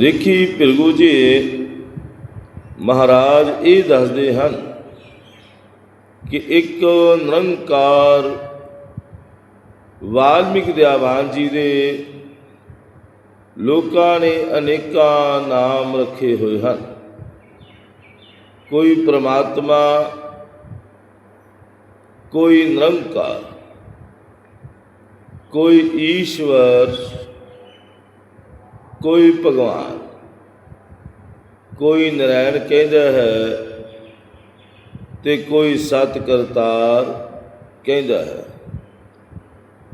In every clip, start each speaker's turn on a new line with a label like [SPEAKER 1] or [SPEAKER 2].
[SPEAKER 1] ਰਿਖੀ ਭਿਰਗੂ ਜੀ, ਮਹਾਰਾਜ ਇਹ ਦੱਸਦੇ ਹਨ ਕਿ ਇੱਕ ਨਿਰੰਕਾਰ ਵਾਲਮੀਕ ਦਿਆਵਾਨ ਜੀ ਦੇ ਲੋਕਾਂ ਨੇ ਅਨੇਕਾਂ ਨਾਮ ਰੱਖੇ ਹੋਏ ਹਨ। ਕੋਈ ਪ੍ਰਮਾਤਮਾ, ਕੋਈ ਨਿਰੰਕਾਰ, ਕੋਈ ਈਸ਼ਵਰ ਕੋਈ ਭਗਵਾਨ, ਕੋਈ ਨਰਾਇਣ ਕਹਿੰਦਾ ਹੈ ਤੇ ਕੋਈ ਸਤ ਕਰਤਾਰ ਕਹਿੰਦਾ ਹੈ।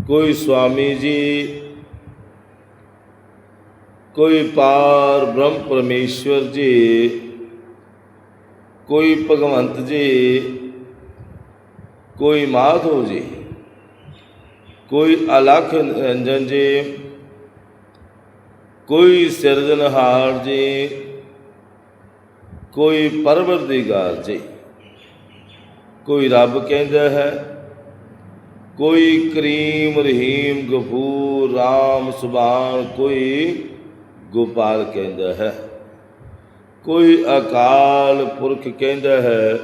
[SPEAKER 1] ਕੋਈ ਸੁਆਮੀ ਜੀ, ਕੋਈ ਪਾਰ ਬ੍ਰਹਮ ਪਰਮੇਸ਼ਵਰ ਜੀ, ਕੋਈ ਭਗਵੰਤ ਜੀ, ਕੋਈ ਮਾਧੋ ਜੀ, ਕੋਈ ਅਲਖ ਨਿਰੰਜਨ ਜੀ ਕੋਈ ਸਿਰਜਣਹਾਰ ਜੀ, ਕੋਈ ਪਰਵਰਦੀਗਾਰ ਜੀ। ਕੋਈ ਰੱਬ ਕਹਿੰਦਾ ਹੈ, ਕੋਈ ਕਰੀਮ ਰਹੀਮ ਗਫੂਰ, ਰਾਮ ਸੁਬਾਨ ਕੋਈ ਗੋਪਾਲ ਕਹਿੰਦਾ ਹੈ। ਕੋਈ ਅਕਾਲ ਪੁਰਖ ਕਹਿੰਦਾ ਹੈ,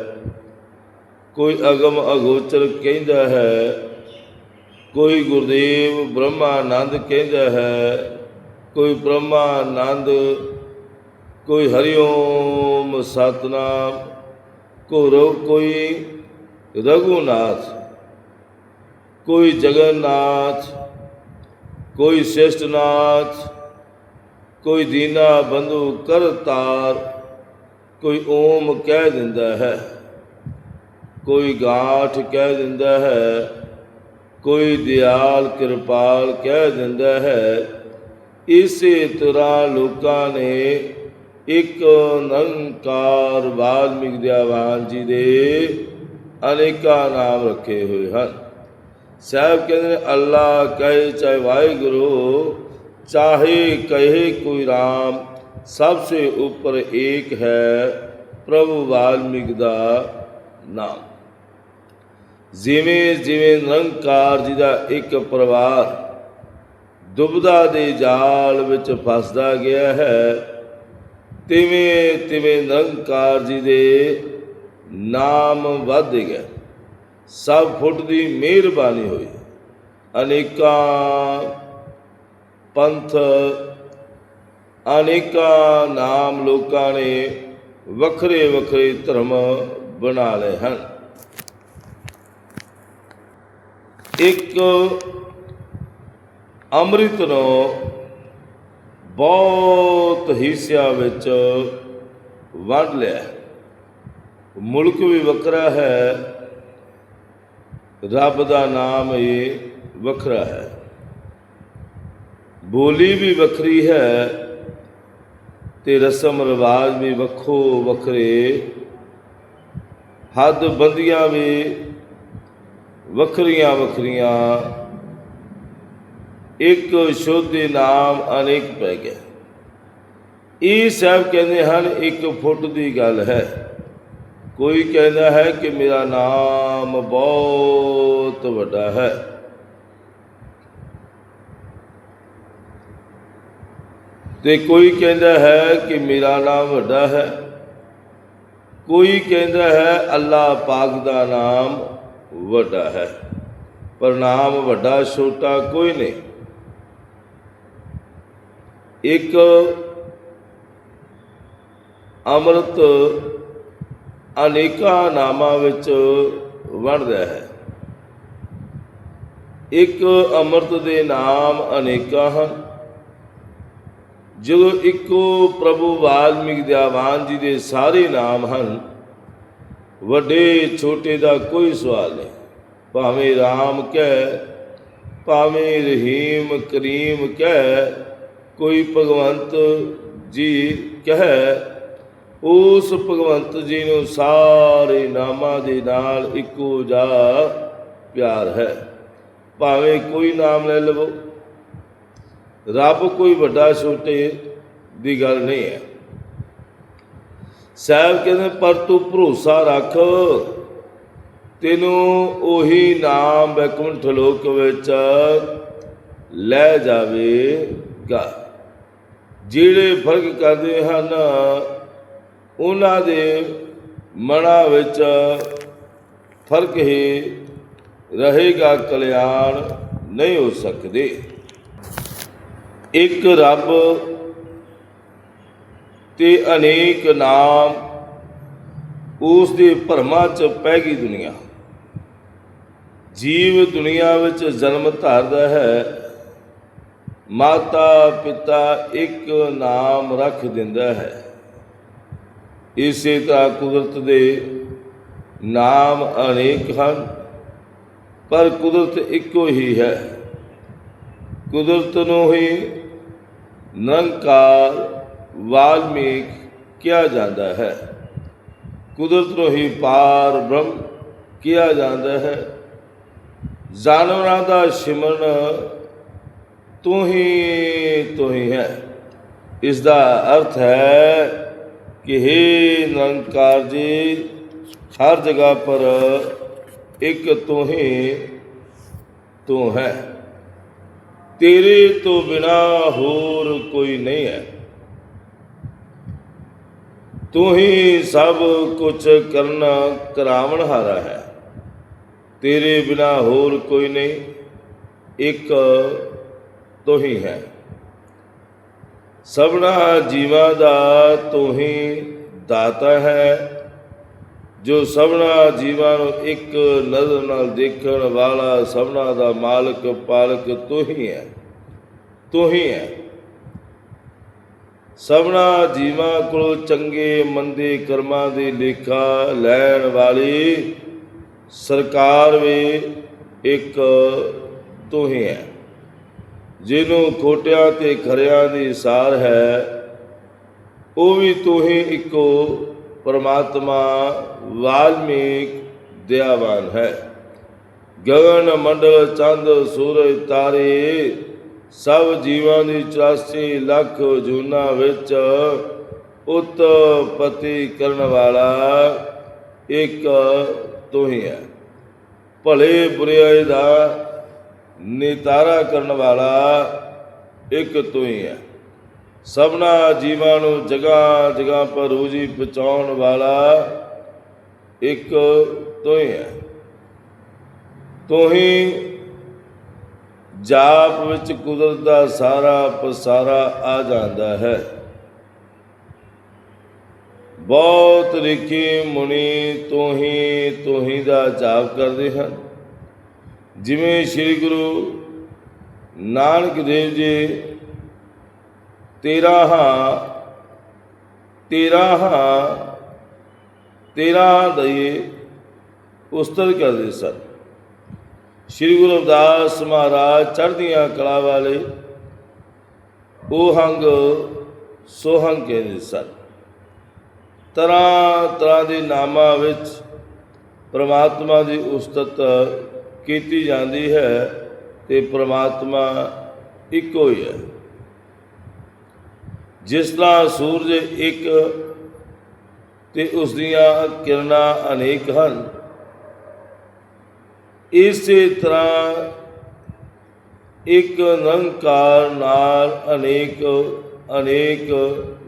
[SPEAKER 1] ਕੋਈ ਅਗਮ ਅਗੋਚਰ ਕਹਿੰਦਾ ਹੈ, ਕੋਈ ਗੁਰਦੇਵ ਬ੍ਰਹਮਾਨੰਦ ਕਹਿੰਦਾ ਹੈ ਕੋਈ ਬ੍ਰਹਮਾਨੰਦ ਕੋਈ ਹਰਿਓਮ ਸਤਨਾਮ ਕੋਰੋ ਕੋਈ ਰਘੁਨਾਥ, ਕੋਈ ਜਗਨਨਾਥ, ਕੋਈ ਸਿਸ਼ਟਨਾਥ, ਕੋਈ ਦੀਨਾ ਬੰਧੂ ਕਰਤਾਰ, ਕੋਈ ਓਮ ਕਹਿ ਦਿੰਦਾ ਹੈ, ਕੋਈ ਗਾਠ ਕਹਿ ਦਿੰਦਾ ਹੈ, ਕੋਈ ਦਿਆਲ ਕਿਰਪਾਲ ਕਹਿ ਦਿੰਦਾ ਹੈ। ਇਸੇ ਤਰ੍ਹਾਂ ਲੋਕਾਂ ਨੇ ਇੱਕ ਨਿਰੰਕਾਰ ਵਾਲਮੀਕ ਦਿਆਵਾਨ ਜੀ ਦੇ ਅਨੇਕਾਂ ਨਾਮ ਰੱਖੇ ਹੋਏ ਹਨ। ਸਾਹਿਬ ਕਹਿੰਦੇ ਨੇ, ਅੱਲਾ ਕਹੇ ਚਾਹੇ ਵਾਹਿਗੁਰੂ, ਚਾਹੇ ਕਹੇ ਕੋਈ ਰਾਮ, ਸਭ ਸੇ ਉੱਪਰ ਏਕ ਹੈ ਪ੍ਰਭੂ ਵਾਲਮੀਕ ਦਾ ਨਾਮ। ਜਿਵੇਂ ਜਿਵੇਂ ਨਿਰੰਕਾਰ ਜੀ ਦਾ ਇੱਕ ਪਰਿਵਾਰ ਦੁਬਦਾ ਦੇ ਜਾਲ ਵਿੱਚ ਫਸਦਾ ਗਿਆ ਹੈ। ਤਿਵੇਂ ਤਿਵੇਂ ਨਿਰੰਕਾਰ ਜੀ ਦੇ ਨਾਮ ਵੱਧ ਗਏ ਸਭ ਫੁੱਟ ਦੀ ਮਿਹਰਬਾਨੀ ਹੋਈ। ਅਨੇਕਾਂ ਪੰਥ, ਅਨੇਕਾਂ ਨਾਮ ਲੋਕਾਂ ਨੇ ਵੱਖਰੇ ਵੱਖਰੇ ਧਰਮ ਬਣਾ ਲਏ ਹਨ। ਇੱਕ ਅੰਮ੍ਰਿਤ ਨੂੰ ਬਹੁਤ ਹਿੱਸਿਆਂ ਵਿੱਚ ਵੰਡ ਲਿਆ। ਮੁਲਕ ਵੀ ਵੱਖਰਾ ਹੈ, ਰੱਬ ਦਾ ਨਾਮ ਇਹ ਵੱਖਰਾ ਹੈ। ਬੋਲੀ ਵੀ ਵੱਖਰੀ ਹੈ ਤੇ ਰਸਮ ਰਿਵਾਜ ਵੀ ਵੱਖੋ ਵੱਖਰੇ। ਹੱਦ ਬੰਦੀਆਂ ਵੀ ਵੱਖਰੀਆਂ ਵੱਖਰੀਆਂ ਇੱਕ ਸ਼ੁੱਧ ਦੇ ਨਾਮ ਅਨੇਕ ਪੈ ਗਿਆ। ਇਹ ਸਭ ਕਹਿੰਦੇ ਹਨ, ਇੱਕ ਫੁੱਟ ਦੀ ਗੱਲ ਹੈ। ਕੋਈ ਕਹਿੰਦਾ ਹੈ ਕਿ ਮੇਰਾ ਨਾਮ ਬਹੁਤ ਵੱਡਾ ਹੈ। ਤੇ ਕੋਈ ਕਹਿੰਦਾ ਹੈ ਕਿ ਮੇਰਾ ਨਾਮ ਵੱਡਾ ਹੈ। ਕੋਈ ਕਹਿੰਦਾ ਹੈ ਅੱਲਾ ਪਾਕ ਦਾ ਨਾਮ ਵੱਡਾ ਹੈ। ਪਰ ਨਾਮ ਵੱਡਾ, ਛੋਟਾ ਕੋਈ ਨਹੀਂ। ਇੱਕ ਅੰਮ੍ਰਿਤ ਅਨੇਕਾਂ ਨਾਮਾਂ ਵਿੱਚ ਵੰਡਦਾ ਹੈ। ਇੱਕ ਅੰਮ੍ਰਿਤ ਦੇ ਨਾਮ ਅਨੇਕਾਂ ਹਨ। ਜਦੋਂ ਇੱਕੋ ਪ੍ਰਭੂ ਵਾਲਮੀਕ ਦਿਆਵਾਨ ਜੀ ਦੇ ਸਾਰੇ ਨਾਮ ਹਨ, ਵੱਡੇ ਛੋਟੇ ਦਾ ਕੋਈ ਸਵਾਲ ਨਹੀਂ। ਭਾਵੇਂ RAM ਕਹਿ ਭਾਵੇਂ ਰਹੀਮ ਕਰੀਮ ਕਹਿ ਕੋਈ ਭਗਵੰਤ ਜੀ ਕਹੇ, ਉਸ ਭਗਵੰਤ ਜੀ ਨੂੰ ਸਾਰੇ ਨਾਮਾਂ ਦੇ ਨਾਲ ਇੱਕੋ ਜਾ ਪਿਆਰ ਹੈ। ਭਾਵੇਂ ਕੋਈ ਨਾਮ ਲੈ ਲਵੋ, ਰੱਬ ਕੋਈ ਵੱਡਾ ਛੋਟੇ ਦੀ ਗੱਲ ਨਹੀਂ ਹੈ। ਸਾਹਿਬ ਕਹਿੰਦੇ, ਪਰ ਤੂੰ ਭਰੋਸਾ ਰੱਖ, ਤੈਨੂੰ ਉਹੀ ਨਾਮ ਬੈਕੁੰਠ ਲੋਕ ਵਿੱਚ ਲੈ ਜਾਵੇਗਾ। ਜਿਹੜੇ ਫ਼ਰਕ ਕਰਦੇ ਹਨ, ਉਹਨਾਂ ਦੇ ਮਨਾਂ ਵਿੱਚ ਫ਼ਰਕ ਹੀ ਰਹੇਗਾ, ਕਲਿਆਣ ਨਹੀਂ ਹੋ ਸਕਦੇ। ਇੱਕ ਰੱਬ ਤੇ ਅਨੇਕ ਨਾਮ ਉਸ ਦੇ ਭਰਮਾਂ ਚ ਪੈ ਗਈ ਦੁਨੀਆ। ਜੀਵ ਦੁਨੀਆ ਵਿੱਚ ਜਨਮ ਧਾਰਦਾ ਹੈ ਮਾਤਾ ਪਿਤਾ ਇੱਕ ਨਾਮ ਰੱਖ ਦਿੰਦਾ ਹੈ। ਇਸੇ ਤਰ੍ਹਾਂ ਕੁਦਰਤ ਦੇ ਨਾਮ ਅਨੇਕ ਹਨ, ਪਰ ਕੁਦਰਤ ਇੱਕੋ ਹੀ ਹੈ। ਕੁਦਰਤ ਨੂੰ ਹੀ ਨਿਰੰਕਾਰ ਵਾਲਮੀਕ ਕਿਹਾ ਜਾਂਦਾ ਹੈ। ਕੁਦਰਤ ਨੂੰ ਹੀ ਪਾਰ ਬ੍ਰਹਮ ਕਿਹਾ ਜਾਂਦਾ ਹੈ। ਜਾਨਵਰਾਂ ਦਾ ਸਿਮਰਨ ਤੂੰ ਹੀ ਤੂੰ ਹੀ ਹੈ। ਇਸ ਦਾ ਅਰਥ ਹੈ ਕਿ हे ਨਿਰੰਕਾਰ ਜੀ, ਹਰ ਜਗ੍ਹਾ ਪਰ ਇੱਕ ਤੂੰ ਹੀ, ਤੂੰ ਹੈ। ਤੇਰੇ ਤੋਂ ਬਿਨਾ ਹੋਰ ਕੋਈ ਨਹੀਂ ਹੈ। ਤੂੰ ਹੀ ਸਭ ਕੁਝ ਕਰਨਾ ਕਰਾਵਣ ਹਾਰਾ ਹੈ। ਤੇਰੇ ਬਿਨਾ ਹੋਰ ਕੋਈ ਨਹੀਂ। ਇੱਕ ਤੂੰ ਹੀ। ਹੈ ਸਭਨਾ ਜੀਵਾਂ ਦਾ ਤੂੰ ਹੀ ਦਾਤਾ ਹੈ। ਜੋ ਸਭਨਾ ਜੀਵਾਂ ਨੂੰ ਇੱਕ ਨਜ਼ਰ ਨਾਲ ਦੇਖਣ ਵਾਲਾ ਸਭਨਾ ਦਾ ਮਾਲਕ, ਪਾਲਕ ਤੂੰ ਹੀ। ਹੈ ਤੂੰ ਹੀ। ਹੈ ਸਭਨਾ ਜੀਵਾਂ ਕੋਲ ਚੰਗੇ, ਮੰਦੇ ਕਰਮਾਂ ਦੀ ਲੇਖਾ ਲੈਣ ਵਾਲੀ ਸਰਕਾਰ ਵੀ ਇੱਕ ਤੂੰ ਹੀ ਹੈ। ਜਿਹਨੂੰ ਖੋਟਿਆਂ ਤੇ ਖਰਿਆਂ ਦੀ ਸਾਰ ਹੈ, ਉਹ ਵੀ ਤੂੰ ਇੱਕੋ ਪਰਮਾਤਮਾ ਵਾਲਮੀਕ ਦਿਆਵਾਨ ਹੈ। ਗਗਨ ਮੰਡਲ ਚੰਦ ਸੂਰਜ ਤਾਰੇ, ਸਭ ਜੀਵਾਂ ਦੀ 84 ਲੱਖ ਜੂਨਾ ਵਿੱਚ ਉਤਪਤੀ ਕਰਨ ਵਾਲਾ ਇੱਕ ਤੂੰ ਹੀ ਹੈ। ਭਲੇ ਬੁਰੇ ਦਾ ਨਿਤਾਰਾ ਕਰਨ ਵਾਲਾ ਇੱਕ ਤੂੰ ਹੀ ਹੈ। ਸਭਨਾ ਜੀਵਾਂ ਨੂੰ ਜਗ੍ਹਾ ਜਗ੍ਹਾ ਪਰ ਰੋਜੀ ਪਹੁੰਚਾਉਣ ਵਾਲਾ ਇੱਕ ਤੂੰ ਹੀ ਹੈ। ਤੂੰ ਹੀ ਜਾਪ ਵਿੱਚ ਕੁਦਰਤ ਦਾ ਸਾਰਾ ਪਸਾਰਾ ਆ ਜਾਂਦਾ ਹੈ। ਬਹੁਤ ਰਿਖੀ ਮੁਨੀ ਤੂੰ ਹੀ ਤੂੰ ਹੀ ਦਾ ਜਾਪ ਕਰਦੇ ਹਨ। ਜਿਵੇਂ ਸ੍ਰੀ ਗੁਰੂ ਨਾਨਕ ਦੇਵ ਜੀ, ਤੇਰਾ ਹਾਂ ਤੇਰਾ ਹਾਂ, ਤੇਰਾ ਦਈਏ ਉਸਤਤ ਕਰਦੇ ਸਨ। ਸ੍ਰੀ ਗੁਰੂ ਰਵਿਦਾਸ ਮਹਾਰਾਜ ਚੜ੍ਹਦੀਆਂ ਕਲਾ ਵਾਲੇ ਉਹ ਹੰਗ ਸੋਹੰਗ ਕਹਿੰਦੇ ਸਨ। ਤਰ੍ਹਾਂ ਤਰ੍ਹਾਂ ਦੇ ਨਾਮਾਂ ਵਿੱਚ ਪ੍ਰਮਾਤਮਾ ਦੀ ਉਸਤਤ ਕੀਤੀ ਜਾਂਦੀ ਹੈ ਤੇ ਪ੍ਰਮਾਤਮਾ ਇੱਕੋ ਹੀ ਹੈ। ਜਿਸ ਤਰ੍ਹਾਂ ਸੂਰਜ ਇੱਕ ਤੇ ਉਸ ਦੀਆਂ ਕਿਰਨਾਂ ਅਨੇਕ ਹਨ, ਇਸੇ ਤਰ੍ਹਾਂ ਇੱਕ ਨਿਰੰਕਾਰ ਨਾਲ ਅਨੇਕ ਅਨੇਕ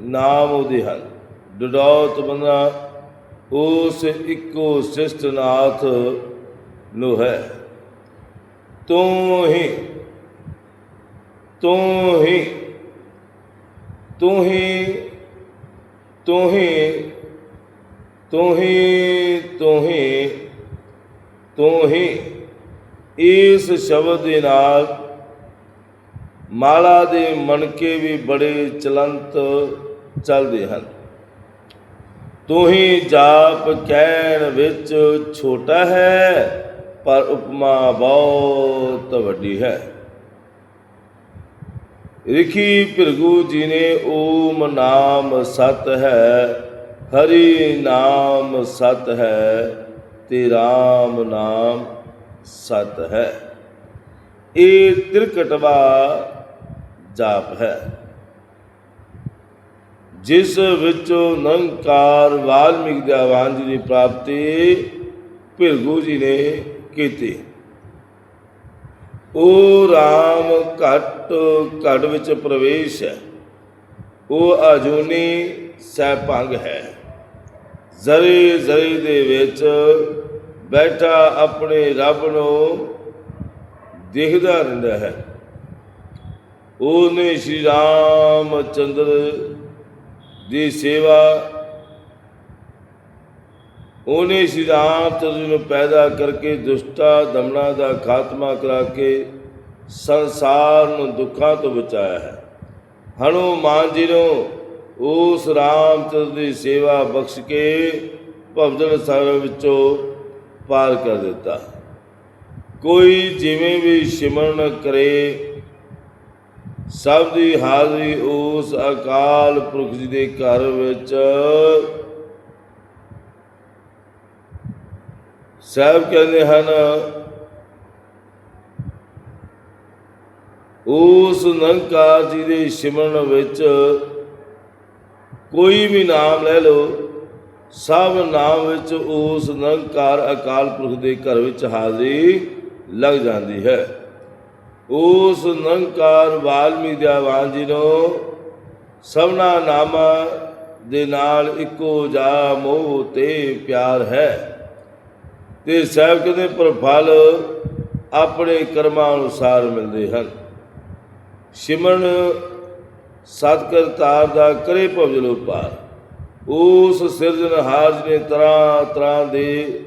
[SPEAKER 1] ਨਾਮ ਉਹਦੇ ਹਨ। ਡਡੌਤ ਬੰਦਾ ਉਸ ਇੱਕੋ ਸਿਸ਼ਟਨਾਥ ਨੂੰ ਹੈ। ਤੂੰ ਹੀ ਤੂੰ ਹੀ ਤੂੰ ਹੀ ਤੂੰ ਹੀ ਤੂੰ ਹੀ ਤੂੰ ਹੀ ਤੂੰ ਹੀ। ਇਸ ਸ਼ਬਦ ਦੇ ਨਾਲ ਮਾਲਾ ਦੇ ਮਣਕੇ ਵੀ ਬੜੇ ਚਲੰਤ ਚੱਲਦੇ ਹਨ। ਤੂੰ ਹੀ ਜਾਪ ਕਹਿਣ ਵਿੱਚ ਛੋਟਾ ਹੈ ਪਰ ਉਪਮਾ ਬਹੁਤ ਵੱਡੀ ਹੈ ਰਿਖੀ ਭਿਰਗੂ ਜੀ ਨੇ ਓਮ ਨਾਮ ਸਤ ਹੈ ਹਰੀ ਨਾਮ ਸਤ ਹੈ ਤੇ RAM ਨਾਮ ਸਤ ਹੈ ਇਹ ਤਿਰਕਟਵਾ ਜਾਪ ਹੈ ਜਿਸ ਵਿੱਚੋਂ ਨਿਰੰਕਾਰ ਵਾਲਮੀਕ ਦੇ ਆਵਾਨ ਜੀ ਦੀ ਪ੍ਰਾਪਤੀ ਭਿਰਗੂ ਜੀ ਨੇ ਕੀਤੀ। ਉਹ RAM ਘਟ ਘਟ ਵਿੱਚ ਪ੍ਰਵੇਸ਼ ਹੈ। ਉਹ ਅਜੂਨੀ ਸਹਿਭੰਗ ਹੈ। ਜ਼ਰੇ ਜ਼ਰੇ ਦੇ ਵਿੱਚ ਬੈਠਾ ਆਪਣੇ ਰੱਬ ਨੂੰ ਦੇਖਦਾ ਰਹਿੰਦਾ ਹੈ। ਉਹਨੇ ਸ਼੍ਰੀ ਰਾਮ ਚੰਦਰ ਦੀ ਸੇਵਾ ਉਹਨੇ ਸ਼੍ਰੀ ਰਾਮ ਚੰਦਰ ਨੂੰ ਪੈਦਾ ਕਰਕੇ ਦੁਸ਼ਟਾ ਦਮਨਾ ਦਾ ਖਾਤਮਾ ਕਰਾ ਕੇ ਸੰਸਾਰ ਨੂੰ ਦੁੱਖਾਂ ਤੋਂ ਬਚਾਇਆ ਹੈ। ਹਨੂਮਾਨ ਜੀ ਨੂੰ ਉਸ ਰਾਮਚੰਦਰ ਦੀ ਸੇਵਾ ਬਖਸ਼ ਕੇ ਭਵਜਨ ਸਾਗਰ ਵਿੱਚੋਂ ਪਾਰ ਕਰ ਦਿੱਤਾ। ਕੋਈ ਜਿਵੇਂ ਵੀ ਸਿਮਰਨ ਕਰੇ, ਸਭ ਦੀ ਹਾਜ਼ਰੀ ਉਸ ਅਕਾਲ ਪੁਰਖ ਜੀ ਦੇ ਘਰ ਵਿੱਚ ਸਾਹਿਬ ਕਹਿੰਦੇ ਹਨ, ਉਸ ਨਿਰੰਕਾਰ ਜੀ ਦੇ ਸਿਮਰਨ ਵਿੱਚ ਕੋਈ ਵੀ ਨਾਮ ਲੈ ਲਓ, ਸਭ ਨਾਮ ਵਿੱਚ ਉਸ ਨਿਰੰਕਾਰ ਅਕਾਲ ਪੁਰਖ ਦੇ ਘਰ ਵਿੱਚ ਹਾਜ਼ਰੀ ਲੱਗ ਜਾਂਦੀ ਹੈ। ਉਸ ਨੰਕਾਰ ਵਾਲਮੀ ਦਿਆਵਾਨ ਜੀ ਨੂੰ ਸਭਨਾ ਨਾਮਾਂ ਦੇ ਨਾਲ ਇੱਕੋ ਜਾ ਮੋਹ ਤੇ ਪਿਆਰ ਹੈ। ਤੇ ਸਾਹਿਬ ਕਹਿੰਦੇ ਪਰ ਫਲ ਆਪਣੇ ਕਰਮਾਂ ਅਨੁਸਾਰ ਮਿਲਦੇ ਹਨ। ਸਿਮਰਨ ਸਤਿਗੁਰ ਤਾਰ ਦਾ ਕਰੇ ਭਵਜਲ ਉਪਾਰ ਉਸ ਸਿਰਜਣਹਾਰ ਨੇ ਤਰ੍ਹਾਂ ਤਰ੍ਹਾਂ ਦੇ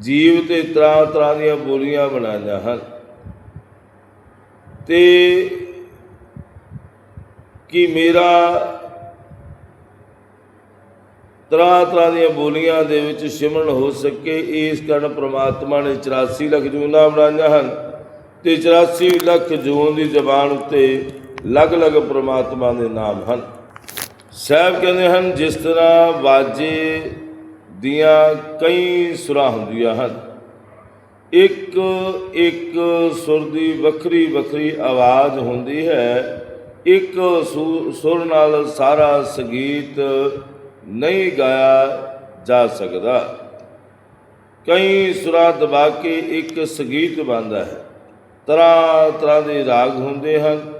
[SPEAKER 1] ਜੀਵ ਤੇ ਤਰ੍ਹਾਂ ਤਰ੍ਹਾਂ ਦੀਆਂ ਬੋਲੀਆਂ ਬਣਾਈਆਂ ਹਨ। ਤੇ ਕਿ ਮੇਰਾ ਤਰ੍ਹਾਂ ਤਰ੍ਹਾਂ ਦੀਆਂ ਬੋਲੀਆਂ ਦੇ ਵਿੱਚ ਸਿਮਰਨ ਹੋ ਸਕੇ, ਇਸ ਕਾਰਨ ਪ੍ਰਮਾਤਮਾ ਨੇ 84 ਲੱਖ ਜੂਨਾਂ ਬਣਾਈਆਂ ਹਨ ਤੇ 84 ਲੱਖ ਜੂਨ ਦੀ ਜ਼ਬਾਨ ਉੱਤੇ ਅਲੱਗ-ਅਲੱਗ ਪ੍ਰਮਾਤਮਾ ਦੇ ਨਾਮ ਹਨ। ਸਾਹਿਬ ਕਹਿੰਦੇ ਹਨ, ਜਿਸ ਤਰ੍ਹਾਂ ਬਾਜੇ ਦੀਆਂ ਕਈ ਸੁਰਾਂ ਹੁੰਦੀਆਂ ਹਨ, ਇੱਕ ਇੱਕ ਸੁਰ ਦੀ ਵੱਖਰੀ ਵੱਖਰੀ ਆਵਾਜ਼ ਹੁੰਦੀ ਹੈ, ਇੱਕ ਸੁ- ਸੁਰ ਨਾਲ ਸਾਰਾ ਸੰਗੀਤ ਨਹੀਂ ਗਾਇਆ ਜਾ ਸਕਦਾ। ਕਈ ਸੁਰਾਂ ਦਬਾ ਕੇ ਇੱਕ ਸੰਗੀਤ ਬਣਦਾ ਹੈ। ਤਰ੍ਹਾਂ ਤਰ੍ਹਾਂ ਦੇ ਰਾਗ ਹੁੰਦੇ ਹਨ।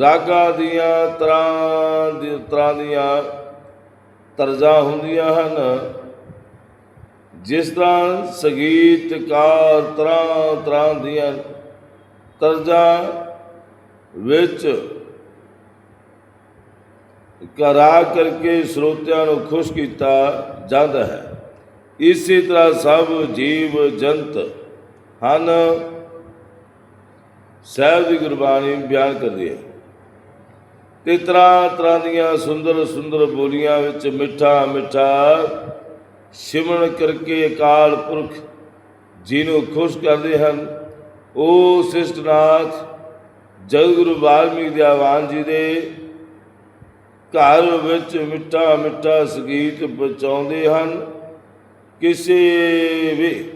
[SPEAKER 1] ਰਾਗਾਂ ਦੀਆਂ ਤਰ੍ਹਾਂ ਦੀ, ਤਰ੍ਹਾਂ ਦੀਆਂ ਤਰਜ਼ਾਂ ਹੁੰਦੀਆਂ ਹਨ। ਜਿਸ ਤਰ੍ਹਾਂ ਸੰਗੀਤਕਾਰ ਤਰ੍ਹਾਂ ਤਰ੍ਹਾਂ ਦੀਆਂ ਤਰਜ਼ਾਂ ਵਿੱਚ ਕਰਾ ਕਰਕੇ ਸਰੋਤਿਆਂ ਨੂੰ ਖੁਸ਼ ਕੀਤਾ ਜਾਂਦਾ ਹੈ। ਇਸੇ ਤਰ੍ਹਾਂ ਸਭ ਜੀਵ ਜੰਤ ਹਨ। ਸਾਹਿਬ ਦੀ ਗੁਰਬਾਣੀ ਬਿਆਨ ਕਰਦੀ ਹੈ। ਤੇ ਤਰ੍ਹਾਂ ਤਰ੍ਹਾਂ ਦੀਆਂ ਸੁੰਦਰ ਸੁੰਦਰ ਬੋਲੀਆਂ ਵਿੱਚ ਮਿੱਠਾ ਮਿੱਠਾ ਸਿਮਰਨ ਕਰਕੇ ਅਕਾਲ ਪੁਰਖ ਜੀ ਨੂੰ ਖੁਸ਼ ਕਰਦੇ ਹਨ, ਉਹ ਸਿਸ਼ਟਨਾਥ ਜਗਤਗੁਰੂ ਵਾਲਮੀਕ ਦੇ ਆਵਾਨ ਜੀ ਦੇ ਘਰ ਵਿੱਚ ਮਿੱਠਾ ਮਿੱਠਾ ਸੰਗੀਤ ਬਚਾਉਂਦੇ ਹਨ। ਕਿਸੇ ਵੀ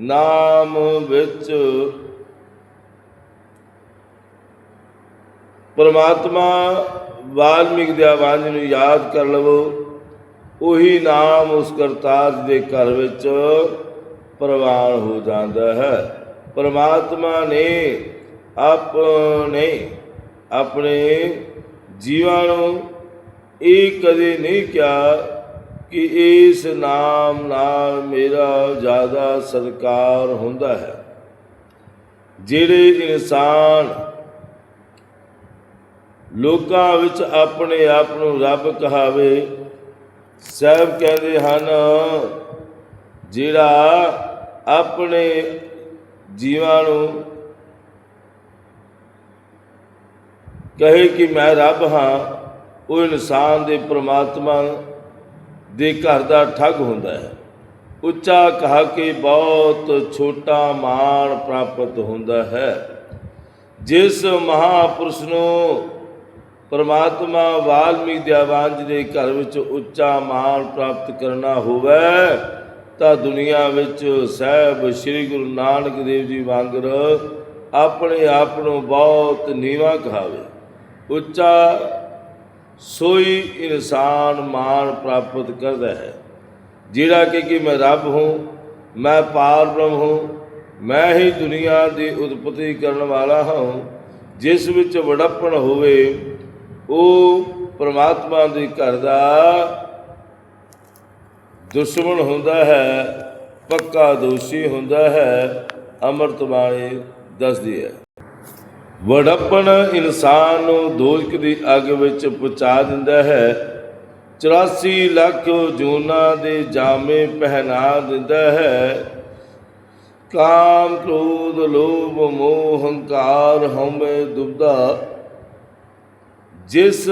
[SPEAKER 1] ਨਾਮ ਵਿੱਚ ਪਰਮਾਤਮਾ ਵਾਲਮੀਕ ਦੇ ਆਵਾਜ਼ ਨੂੰ ਯਾਦ ਕਰ ਲਵੋ। ਉਹੀ ਨਾਮ ਉਸ ਕਰਤਾਰ ਦੇ ਘਰ ਵਿੱਚ ਪ੍ਰਵਾਨ ਹੋ ਜਾਂਦਾ ਹੈ। ਪਰਮਾਤਮਾ ਨੇ ਆਪਣੇ ਆਪਣੇ ਜੀਵਾਂ ਨੂੰ ਇਹ ਕਦੇ ਨਹੀਂ ਕਿਹਾ ਕਿ ਇਸ ਨਾਮ ਨਾਲ ਮੇਰਾ ਜ਼ਿਆਦਾ ਸਤਿਕਾਰ ਹੁੰਦਾ ਹੈ। ਜਿਹੜੇ ਇਨਸਾਨ ਲੋਕਾਂ ਵਿੱਚ ਆਪਣੇ ਆਪ ਨੂੰ ਰੱਬ ਕਹਾਵੇ, ਸਾਹਿਬ ਕਹਿੰਦੇ ਹਨ, ਜਿਹੜਾ ਆਪਣੇ ਜੀਵਾਂ ਨੂੰ ਕਹੇ ਕਿ ਮੈਂ ਰੱਬ ਹਾਂ ਉਹ ਇਨਸਾਨ ਦੇ ਪ੍ਰਮਾਤਮਾ ਦੇ ਘਰ ਦਾ ਠੱਗ ਹੁੰਦਾ ਹੈ। ਉੱਚਾ ਕਹਾ ਕੇ ਬਹੁਤ ਛੋਟਾ ਮਾਣ ਪ੍ਰਾਪਤ ਹੁੰਦਾ ਹੈ। ਜਿਸ ਮਹਾਪੁਰਸ਼ ਨੂੰ ਪਰਮਾਤਮਾ ਵਾਲਮੀ ਦਿਆਵਾਨ ਜੀ ਦੇ ਘਰ ਵਿੱਚ ਉੱਚਾ ਮਾਣ ਪ੍ਰਾਪਤ ਕਰਨਾ ਹੋਵੇ, ਤਾਂ ਦੁਨੀਆ ਵਿੱਚ ਸਹਿਬ ਸ੍ਰੀ ਗੁਰੂ ਨਾਨਕ ਦੇਵ ਜੀ ਵਾਂਗਰ ਆਪਣੇ ਆਪ ਨੂੰ ਬਹੁਤ ਨੀਵਾ ਕਹਾਵੇ। ਉੱਚਾ ਸੋਈ ਇਨਸਾਨ ਮਾਣ ਪ੍ਰਾਪਤ ਕਰਦਾ ਹੈ। ਜਿਹੜਾ ਕਿ ਕਿ ਮੈਂ ਰੱਬ ਹੂੰ, ਮੈਂ ਪਾਰ ਬ੍ਰਹਮ ਹੂੰ, ਮੈਂ ਹੀ ਦੁਨੀਆ ਦੀ ਉਤਪਤੀ ਕਰਨ ਵਾਲਾ ਹਾਂ। ਜਿਸ ਵਿੱਚ ਵਡੱਪਣ ਹੋਵੇ, ਉਹ ਪਰਮਾਤਮਾ ਦੇ ਘਰ ਦਾ ਦੁਸ਼ਮਣ ਹੁੰਦਾ ਹੈ, ਪੱਕਾ ਦੋਸ਼ੀ ਹੁੰਦਾ ਹੈ, ਅੰਮ੍ਰਿਤ ਬਾਣੀ ਦੱਸਦੀ ਹੈ। ਵਡੱਪਣ ਇਨਸਾਨ ਨੂੰ ਦੋਸ਼ਕ ਦੀ ਅੱਗ ਵਿੱਚ ਪਹੁੰਚਾ ਦਿੰਦਾ ਹੈ। 84 ਲੱਖ ਜੂਨਾ ਦੇ ਜਾਮੇ ਪਹਿਨਾ ਦਿੰਦਾ ਹੈ। ਕਾਮ, ਕ੍ਰੋਧ, ਲੋਭ, ਮੋਹ, ਹੰਕਾਰ ਹਉਮੈ ਦੁਬਦਾ। ਜਿਸ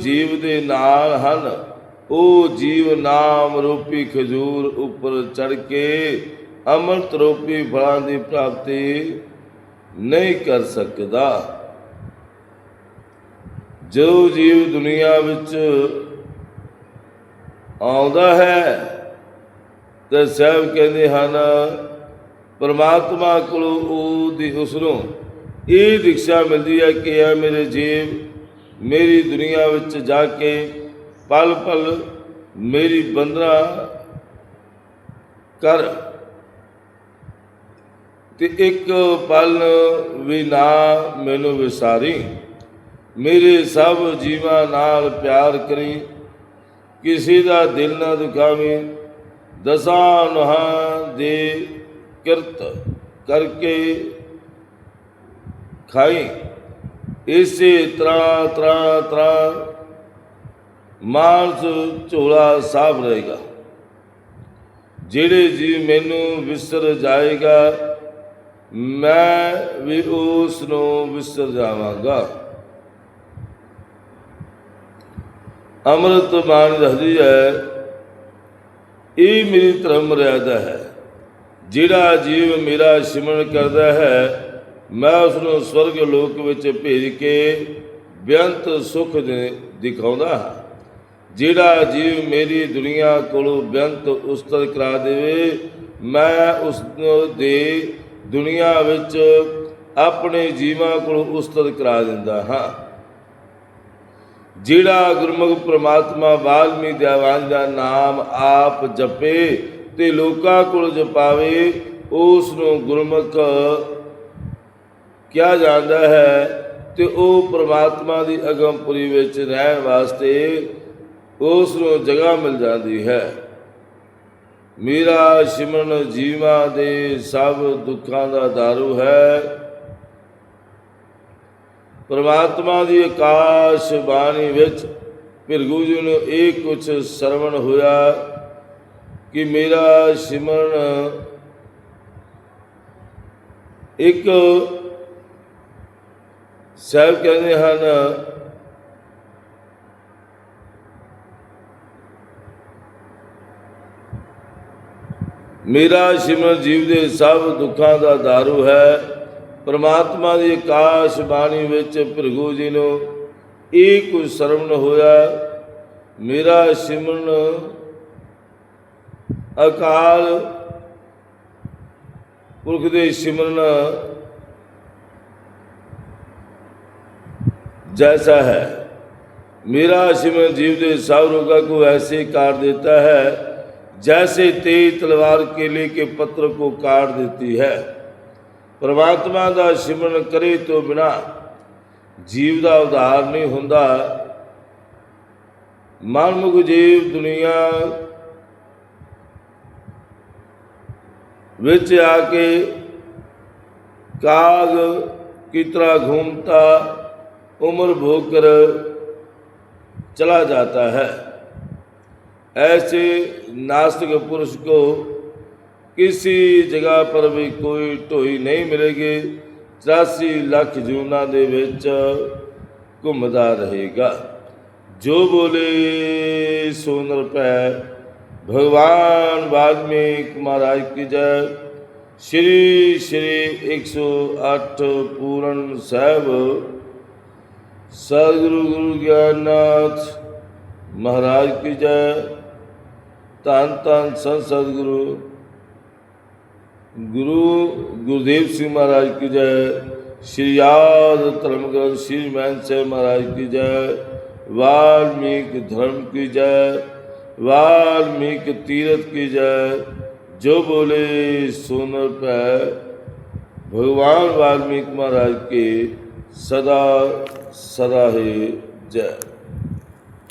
[SPEAKER 1] ਜੀਵ ਦੇ ਨਾਲ ਹਨ, ਉਹ ਜੀਵ ਨਾਮ ਰੂਪੀ ਖਜੂਰ ਉੱਪਰ ਚੜ ਕੇ ਅੰਮ੍ਰਿਤ ਰੂਪੀ ਫਲਾਂ ਦੀ ਪ੍ਰਾਪਤੀ ਨਹੀਂ ਕਰ ਸਕਦਾ। ਜਦੋਂ ਜੀਵ ਦੁਨੀਆ ਵਿੱਚ ਆਉਂਦਾ ਹੈ, ਤੇ ਸਭ ਕਹਿੰਦੇ ਹਨ, ਪਰਮਾਤਮਾ ਕੋਲੋਂ ਉਹਦੀ ਉਸ ਨੂੰ ਇਹ ਦਿਖਸ਼ਾ ਮਿਲਦੀ ਹੈ ਕਿ ਇਹ ਮੇਰੇ ਜੀਵ ਮੇਰੀ ਦੁਨੀਆ ਵਿੱਚ ਜਾ ਕੇ ਪਲ ਪਲ ਮੇਰੀ ਬੰਦਨਾ ਕਰ ਤੇ ਇੱਕ ਪਲ ਵੀ ਨਾ ਮੈਨੂੰ ਵਿਸਾਰੀ। ਮੇਰੇ ਸਭ ਜੀਵਾਂ ਨਾਲ ਪਿਆਰ ਕਰੀ। ਕਿਸੇ ਦਾ ਦਿਲ ਨਾ ਦੁਖਾਵੀਂ। ਦਸਾਂ ਨਹਾਂ ਦੇ ਕਿਰਤ ਕਰਕੇ ਖਾਈ। ਇਸੇ ਤਰ੍ਹਾਂ ਤਰ੍ਹਾਂ ਤਰ੍ਹਾਂ ਮਾਨਸ ਝੋਲਾ ਸਾਫ਼ ਰਹੇਗਾ ਜਿਹੜੇ ਜੀ ਮੈਨੂੰ ਵਿਸਰ ਜਾਏਗਾ ਮੈਂ ਵੀ ਉਸ ਨੂੰ ਵਿਸਰ ਜਾਵਾਂਗਾ। ਅੰਮ੍ਰਿਤ ਬਾਣੀ ਦੱਸਦੀ ਹੈ। ਇਹ ਮੇਰੀ ਧਰਮ ਮਰਿਆਦਾ ਹੈ। ਜਿਹੜਾ ਜੀਵ ਮੇਰਾ ਸਿਮਰਨ ਕਰਦਾ ਹੈ, ਮੈਂ ਉਸ ਨੂੰ ਸਵਰਗ ਲੋਕ ਵਿੱਚ ਭੇਜ ਕੇ ਬੇਅੰਤ ਸੁਖ ਦੇ ਦਿਖਾਉਂਦਾ ਹਾਂ। ਜਿਹੜਾ ਜੀਵ ਮੇਰੀ ਦੁਨੀਆ ਕੋਲੋਂ ਬੇਅੰਤ ਉਸਤਰ ਕਰਾ ਦੇਵੇ, ਮੈਂ ਉਸ ਦੇ ਦੁਨੀਆ ਵਿੱਚ ਆਪਣੇ ਜੀਵਾਂ ਕੋਲੋਂ ਉਸਤਤ ਕਰਾ ਦਿੰਦਾ ਹਾਂ। ਜਿਹੜਾ ਗੁਰਮੁਖ ਪ੍ਰਮਾਤਮਾ ਵਾਲਮੀ ਦਿਆਵਾਨ ਦਾ ਨਾਮ ਆਪ ਜਪੇ ਤੇ ਲੋਕਾਂ ਕੋਲ ਜਪਾਵੇ ਉਸ ਨੂੰ ਗੁਰਮੁਖ ਕਿਹਾ ਜਾਂਦਾ ਹੈ ਤੇ ਉਹ ਪ੍ਰਮਾਤਮਾ ਦੀ ਅਗੰਪੁਰੀ ਵਿੱਚ ਰਹਿਣ ਵਾਸਤੇ ਉਸ ਨੂੰ ਜਗ੍ਹਾ ਮਿਲ ਜਾਂਦੀ ਹੈ। ਮੇਰਾ ਸਿਮਰਨ ਜੀਵਾਂ ਦੇ ਸਭ ਦੁੱਖਾਂ ਦਾ ਦਾਰੂ ਹੈ। ਪ੍ਰਮਾਤਮਾ ਦੀ ਆਕਾਸ਼ ਬਾਣੀ ਵਿੱਚ ਭਿਰਗੂ ਜੀ ਨੂੰ ਇਹ ਕੁਝ ਸਰਵਣ ਹੋਇਆ ਕਿ ਮੇਰਾ ਸਿਮਰਨ ਇੱਕ ਸਾਹਿਬ ਕਹਿੰਦੇ ਹਨ ਮੇਰਾ ਸਿਮਰ ਜੀਵ ਦੇ ਸਭ ਦੁੱਖਾਂ ਦਾ ਦਾਰੂ ਹੈ। ਪ੍ਰਮਾਤਮਾ ਦੀ ਆਕਾਸ਼ ਬਾਣੀ ਵਿੱਚ ਪ੍ਰਭੂ ਜੀ ਨੂੰ ਇਹ ਕੁ ਸਰਵਣ ਹੋਇਆ। ਮੇਰਾ ਸਿਮਰਨ ਅਕਾਲ ਪੁਰਖ ਦੇ ਸਿਮਰਨ ਜੈਸਾ ਹੈ। ਮੇਰਾ ਸਿਮਰਨ ਜੀਵ ਦੇ ਸਭ ਰੋਗਾਂ ਕੋ ਐਸੇ ਕਾਰ ਦਿੱਤਾ ਹੈ जैसे तेज तलवार केले के पत्र को काट देती है परमात्मा ਦਾ ਸਿਮਰਨ ਕਰੇ ਤੋਂ ਬਿਨਾ ਜੀਵ ਦਾ ਉਧਾਰ ਨਹੀਂ ਹੁੰਦਾ ਮਨਮੁਖ ਜੀਵ ਦੁਨੀਆ ਵਿੱਚ ਆ ਕੇ ਕਾਗ की तरह घूमता उम्र भोग कर चला जाता है ऐसे नास्तिक पुरुष को किसी जगह पर भी कोई ਢੋਈ ਨਹੀਂ ਮਿਲੇਗੀ 84 ਲੱਖ ਜੂਨਾਂ ਦੇ ਵਿੱਚ ਘੁੰਮਦਾ ਰਹੇਗਾ ਜੋ ਬੋਲੇ ਸੋ ਨਰ ਪੈ ਭਗਵਾਨ ਵਾਲਮੀਕ ਮਹਾਰਾਜ ਕੀ ਜੈ ਸ਼੍ਰੀ ਸ਼੍ਰੀ 108 ਪੂਰਨ ਸਾਹਿਬ ਸਤਿਗੁਰੂ ਗੁਰੂ ਗਿਆਨਨਾਥ ਮਹਾਰਾਜ ਕੀ ਜੈ ਤਨ ਤਨ ਸੰਤ ਸਤਿਗੁਰੂ। ਗੁਰੂ ਗੁਰਦੇਵ ਸਿੰਘ ਮਹਾਰਾਜ ਕੀ ਜੈ। ਸ੍ਰੀ ਆਦ ਧਰਮ ਸ੍ਰੀ ਮਹਿਨ ਸਾਹਿਬ ਮਹਾਰਾਜ ਕੀ ਜੈ। ਵਾਲਮੀਕ ਧਰਮ ਕੀ ਜੈ। ਵਾਲਮੀਕ ਤੀਰਥ ਕੀ ਜੈ। ਜੋ ਬੋਲੇ ਸੁਨ ਪੈ ਭਗਵਾਨ ਵਾਲਮੀਕ ਮਹਾਰਾਜ ਕੀ ਸਦਾ ਸਦਾ ਹੀ ਜੈ।